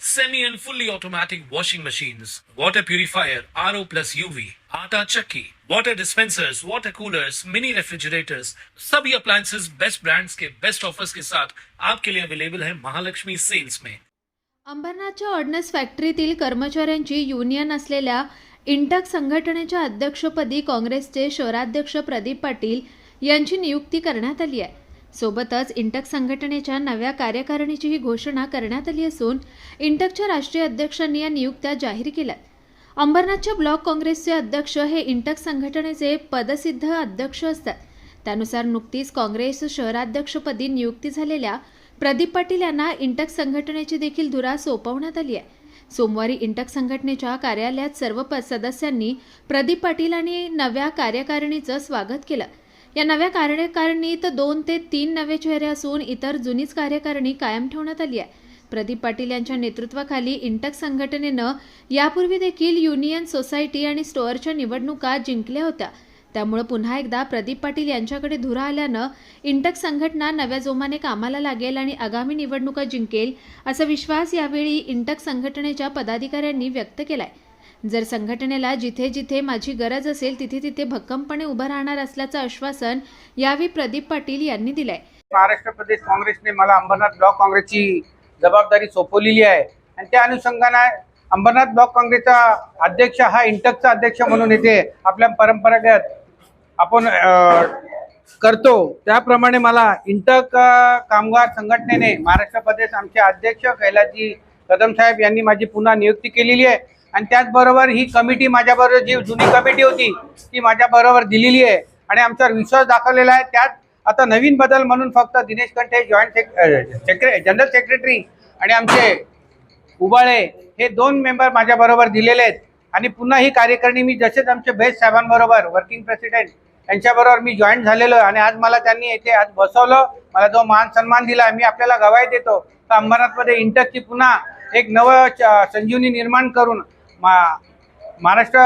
semi and fully automatic washing machines, water purifier, RO plus UV, आटा चक्की, water dispensers, water coolers, mini refrigerators, सभी appliances. Best brands के best offers के साथ आपके लिए अवेलेबल है महालक्ष्मी सेल्स में अंबरनाथच्या ऑर्डनन्स फॅक्टरीतील कर्मचाऱ्यांची युनियन असलेल्या इंटक संघटनेच्या अध्यक्षपदी काँग्रेसचे शहराध्यक्ष प्रदीप पाटील यांची नियुक्ती करण्यात आली आहे. सोबतच इंटक संघटनेच्या नव्या कार्यकारिणीचीही घोषणा करण्यात आली असून इंटकच्या राष्ट्रीय अध्यक्षांनी या नियुक्त्या जाहीर केल्यात. अंबरनाथच्या ब्लॉक काँग्रेसचे अध्यक्ष हे इंटक संघटनेचे पदसिद्ध अध्यक्ष असतात. त्यानुसार नुकतीच काँग्रेस शहराध्यक्षपदी नियुक्ती झालेल्या प्रदीप पाटील यांना इंटक संघटनेची देखील धुरा सोपवण्यात आली आहे. सोमवारी इंटक संघटनेच्या कार्यालयात सर्व सदस्यांनी प्रदीप पाटील आणि नव्या कार्यकारिणीचं स्वागत केलं. या नव्या कार्यकारिणीत दोन ते तीन नवे चेहरे असून इतर जुनीच कार्यकारिणी कायम ठेवण्यात आली आहे. प्रदीप पाटील यांच्या नेतृत्वाखाली इंटक संघटनेनं यापूर्वी देखील युनियन सोसायटी आणि स्टोअरच्या निवडणुका जिंकल्या होत्या. त्यामुळे पुन्हा एकदा प्रदीप पाटील यांच्याकडे धुरा आल्यानं इंटक संघटना नव्या जोमाने कामाला लागेल आणि आगामी निवडणुका जिंकेल असा विश्वास यावेळी इंटक संघटनेच्या पदाधिकाऱ्यांनी व्यक्त केलाय. जर संघटनेला जिथे जिथे माझी गरज असेल तिथे तिथे भक्कमपणे उभं राहणार असल्याचं आश्वासन यावेळी प्रदीप पाटील यांनी दिलंय. महाराष्ट्र प्रदेश काँग्रेसने मला अंबरनाथ ब्लॉक काँग्रेसची जबाबदारी सोपवलेली आहे. आणि त्या अनुषंगाने अंबरनाथ ब्लॉक काँग्रेसचा अध्यक्ष हा इंटकचा अध्यक्ष म्हणून येथे आपल्या परंपरागत आपण करतो. त्याप्रमाणे मला इंटक कामगार संघटनेने महाराष्ट्र प्रदेश आमचे अध्यक्ष कैलासजी कदम साहेब यांनी माझी पुन्हा नियुक्ती केलेली आहे. आणि त्याचबरोबर ही कमिटी माझ्याबरोबर जी जुनी कमिटी होती ती माझ्याबरोबर दिलेली आहे. आणि आमचा विश्वास दाखवलेला आहे. त्यात आता नवीन बदल म्हणून फक्त दिनेश कंठे जॉईंट सेक्रे जनरल सेक्रेटरी आणि आमचे उबाळे हे दोन मेंबर माझ्याबरोबर दिलेले आहेत. आणि पुन्हा ही कार्यकारिणी मी जसेच आमचे बेस्ट साहेबांबरोबर वर्किंग प्रेसिडेंट यांच्याबरोबर मी जॉईन झालेलो आहे. आणि आज मला त्यांनी येथे आज बसवलं. मला जो मान सन्मान दिला मी आपल्याला गवाय देतो. तर अंबरनाथमध्ये इंटकची पुन्हा एक नवं संजीवनी निर्माण करून महाराष्ट्र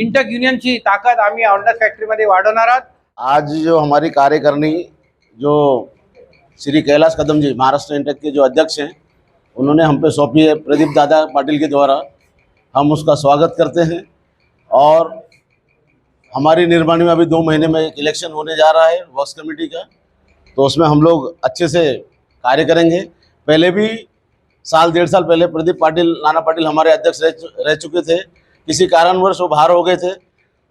इंटक युनियनची ताकद आम्ही ऑर्डर फॅक्टरीमध्ये वाढवणार आज जो हमारी कार्यकारिणी, जो श्री कैलाश कदम जी, महाराष्ट्र इंटेक के जो अध्यक्ष हैं, उन्होंने हम पे सौंपी है प्रदीप दादा पाटिल के द्वारा। हम उसका स्वागत करते हैं और हमारी निर्माणी में अभी दो महीने में एक इलेक्शन होने जा रहा है वर्क्स कमेटी का। तो उसमें हम लोग अच्छे से कार्य करेंगे। पहले भी साल डेढ़ साल पहले प्रदीप पाटिल नाना पाटिल हमारे अध्यक्ष रह चु- रह चुके थे। किसी कारणवश वो बाहर हो गए थे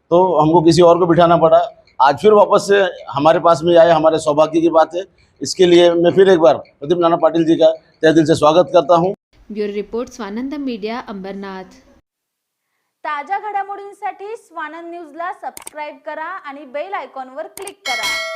तो हमको किसी और को बिठाना पड़ा। आज फिर वापस से हमारे पास में आए हमारे सौभाग्य की बात है। इसके लिए मैं फिर एक बार प्रदीप नाना पाटिल जी का तहे दिल से स्वागत करता हूँ। Bureau report Swanand media Ambarnath. ताज्या घडामोडींसाठी स्वानंद न्यूजला सबस्क्राईब करा आणि बेल आयकॉनवर क्लिक करा.